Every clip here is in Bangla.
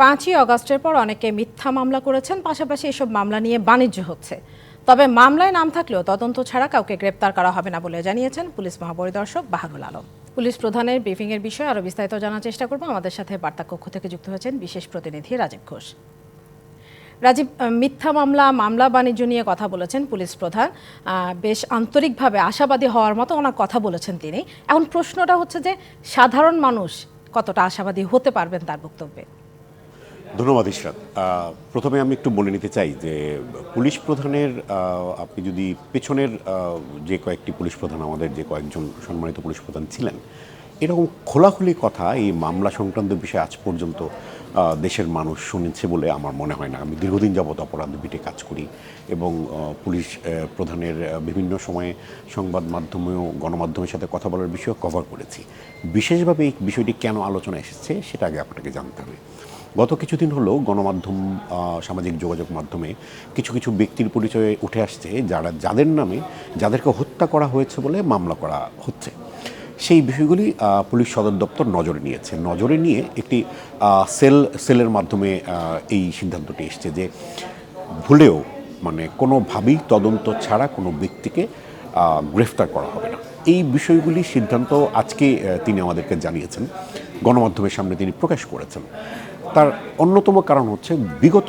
পাঁচই অগস্টের পর অনেকে মিথ্যা মামলা করেছেন, পাশাপাশি এসব মামলা নিয়ে বাণিজ্য হচ্ছে। তবে মামলায় নাম থাকলেও তদন্ত ছাড়া কাউকে গ্রেপ্তার করা হবে না বলে জানিয়েছেন পুলিশ মহাপরিদর্শক বাহাগুল আলম। পুলিশ প্রধানের ব্রিফিং এর বিষয়ে আরও বিস্তারিত জানার চেষ্টা করব। আমাদের সাথে বার্তা কক্ষ থেকে যুক্ত হয়েছেন বিশেষ প্রতিনিধি রাজীব ঘোষ। রাজীব মিথ্যা মামলা মামলা বাণিজ্য নিয়ে কথা বলেছেন পুলিশ প্রধান। বেশ আন্তরিকভাবে আশাবাদী হওয়ার মতো ওনার কথা বলেছেন তিনি। এখন প্রশ্নটা হচ্ছে যে সাধারণ মানুষ কতটা আশাবাদী হতে পারবেন তার বক্তব্যে? ধন্যবাদ, ইশরাত। প্রথমে আমি একটু বলে নিতে চাই যে, পুলিশ প্রধানের আপনি যদি পেছনের যে কয়েকটি পুলিশ প্রধান, আমাদের যে কয়েকজন সম্মানিত পুলিশ প্রধান ছিলেন, এরকম খোলাখুলি কথা এই মামলা সংক্রান্ত বিষয়ে আজ পর্যন্ত দেশের মানুষ শুনেছে বলে আমার মনে হয় না। আমি দীর্ঘদিন যাবৎ অপরাধ বিটে কাজ করি এবং পুলিশ প্রধানের বিভিন্ন সময়ে সংবাদ মাধ্যমেও, গণমাধ্যমের সাথে কথা বলার বিষয়ে কভার করেছি। বিশেষভাবে এই বিষয়টি কেন আলোচনা এসেছে, সেটা আগে আপনাকে জানতে হবে। গত কিছুদিন হলো গণমাধ্যম সামাজিক যোগাযোগ মাধ্যমে কিছু কিছু ব্যক্তির পরিচয়ে উঠে আসছে যারা যাদের নামে যাদেরকে হত্যা করা হয়েছে বলে মামলা করা হচ্ছে। সেই বিষয়গুলি পুলিশ সদর দপ্তর নজরে নিয়েছে। নজরে নিয়ে একটি সেল, সেলের মাধ্যমে এই সিদ্ধান্তটি এসছে যে ভুলেও মানে কোনোভাবেই তদন্ত ছাড়া কোনো ব্যক্তিকে গ্রেফতার করা হবে না। এই বিষয়গুলি সিদ্ধান্ত আজকে তিনি আমাদেরকে জানিয়েছেন। গণমাধ্যমের সামনে তিনি প্রকাশ করেছেন। তার অন্যতম কারণ হচ্ছে বিগত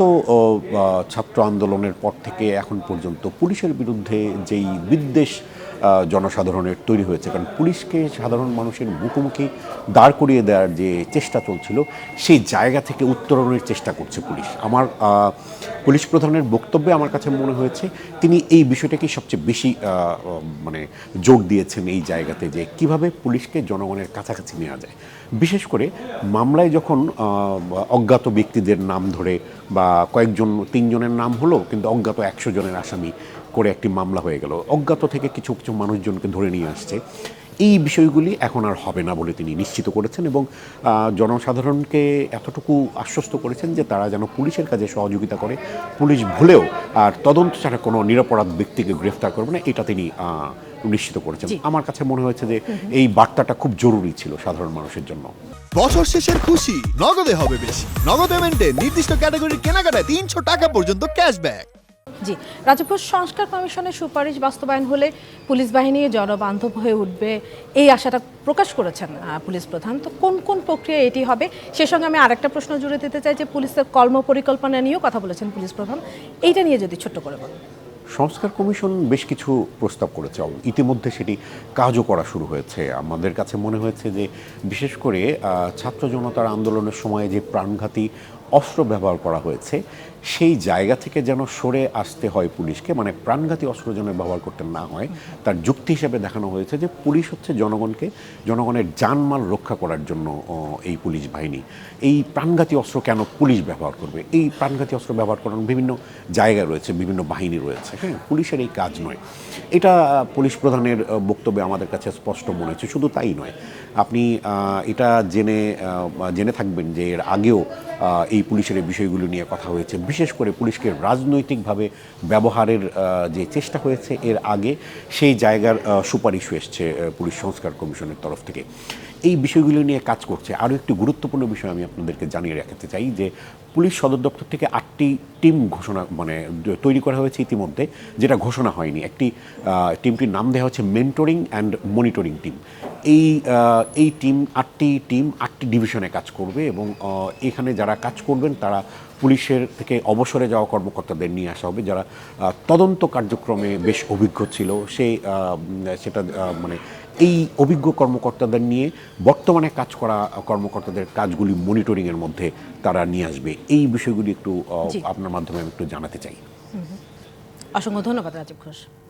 ছাত্র আন্দোলনের পর থেকে এখন পর্যন্ত পুলিশের বিরুদ্ধে যেই বিদ্বেষ জনসাধারণের তৈরি হয়েছে। কারণ পুলিশকে সাধারণ মানুষের মুখোমুখি দাঁড় করিয়ে দেওয়ার যে চেষ্টা চলছিল, সেই জায়গা থেকে উত্তরণের চেষ্টা করছে পুলিশ। আমার পুলিশ প্রধানের বক্তব্যে আমার কাছে মনে হয়েছে, তিনি এই বিষয়টাকেই সবচেয়ে বেশি মানে জোর দিয়েছেন এই জায়গাতে যে কীভাবে পুলিশকে জনগণের কাছাকাছি নেওয়া যায়। বিশেষ করে মামলায় যখন অজ্ঞাত ব্যক্তিদের নাম ধরে বা কয়েকজন, তিনজনের নাম হলো, কিন্তু অজ্ঞাত একশো জনের আসামি করে একটি মামলা হয়ে গেল। অজ্ঞাত থেকে কিছু কিছু মানুষজনকে ধরে নিয়ে আসছে। এই বিষয়গুলি এখন আর হবে না বলে তিনি নিশ্চিত করেছেন এবং জনসাধারণকে এতটুকু আশ্বস্ত করেছেন যে তারা যেন পুলিশের কাজে সহযোগিতা করে। পুলিশ ভুলেও আর তদন্ত ছাড়া কোনো নিরপরাধ ব্যক্তিকে গ্রেফতার করবে না এটা তিনি নিশ্চিত করেছেন। আমার কাছে মনে হয়েছে যে এই বার্তাটা খুব জরুরি ছিল সাধারণ মানুষের জন্য। বছর শেষের খুশি নগদে হবে বেশি। নগদ পেমেন্টে নির্দিষ্ট ক্যাটাগরির কেনাকাটায় তিনশো টাকা পর্যন্ত ক্যাশব্যাক জি রাজপুর সংস্কার কমিশনের সুপারিশ বাস্তবায়ন হলে পুলিশ বাহিনী জনবান্ধব হয়ে উঠবে এই আশাটা প্রকাশ করেছেন পুলিশ প্রধান। তো কোন কোন প্রক্রিয়া এটি হবে? সে সঙ্গে আমি আরেকটা প্রশ্ন জুড়ে দিতে চাই যে পুলিশের কর্ম পরিকল্পনা নিয়েও কথা বলেছেন পুলিশ প্রধান। এইটা নিয়ে যদি ছোট্ট করে বলেন। সংস্কার কমিশন বেশ কিছু প্রস্তাব করেছে। ইতিমধ্যে সেটি কাজও করা শুরু হয়েছে। আমাদের কাছে মনে হয়েছে যে বিশেষ করে ছাত্র জনতার আন্দোলনের সময় যে প্রাণঘাতী অস্ত্র ব্যবহার করা হয়েছে সেই জায়গা থেকে যেন সরে আসতে হয় পুলিশকে মানে প্রাণঘাতী অস্ত্র যেন ব্যবহার করতে না হয়, তার যুক্তি হিসেবে দেখানো হয়েছে যে পুলিশ হচ্ছে জনগণকে, জনগণের জানমাল রক্ষা করার জন্য এই পুলিশ বাহিনী। এই প্রাণঘাতী অস্ত্র কেন পুলিশ ব্যবহার করবে? এই প্রাণঘাতী অস্ত্র ব্যবহার করার বিভিন্ন জায়গায় রয়েছে, বিভিন্ন বাহিনী রয়েছে। হ্যাঁ পুলিশের এই কাজ নয়। এটা পুলিশ প্রধানের বক্তব্যে আমাদের কাছে স্পষ্ট মনে হচ্ছে, শুধু তাই নয়। আপনি এটা জেনে জেনে থাকবেন যে এর আগেও এই পুলিশের বিষয়গুলো নিয়ে কথা হয়েছে। বিশেষ করে পুলিশকে রাজনৈতিকভাবে ব্যবহারের যে চেষ্টা হয়েছে এর আগে, সেই জায়গার সুপারিশও এসছে পুলিশ সংস্কার কমিশনের তরফ থেকে। এই বিষয়গুলো নিয়ে কাজ করছে। আরও একটি গুরুত্বপূর্ণ বিষয় আমি আপনাদেরকে জানিয়ে রাখতে চাই যে, পুলিশ সদর দপ্তর থেকে আটটি টিম ঘোষণা মানে তৈরি করা হয়েছে ইতিমধ্যে, যেটা ঘোষণা হয়নি। একটি টিমটির নাম দেওয়া হচ্ছে মেন্টরিং অ্যান্ড মনিটরিং টিম এই এই টিম, আটটি টিম, আটটি ডিভিশনে কাজ করবে এবং এখানে যারা কাজ করবেন, তারা পুলিশের থেকে অবসরে যাওয়া কর্মকর্তাদের নিয়ে আসা হবে যারা তদন্ত কার্যক্রমে বেশ অভিজ্ঞ ছিল। সেই সেটা মানে এই অভিজ্ঞ কর্মকর্তাদের নিয়ে বর্তমানে কাজ করা কর্মকর্তাদের কাজগুলি মনিটরিংয়ের মধ্যে তারা নিয়ে আসবে। এই বিষয়গুলি একটু আপনার মাধ্যমে আমি একটু জানাতে চাই। অসংখ্য ধন্যবাদ রাজীব ঘোষ।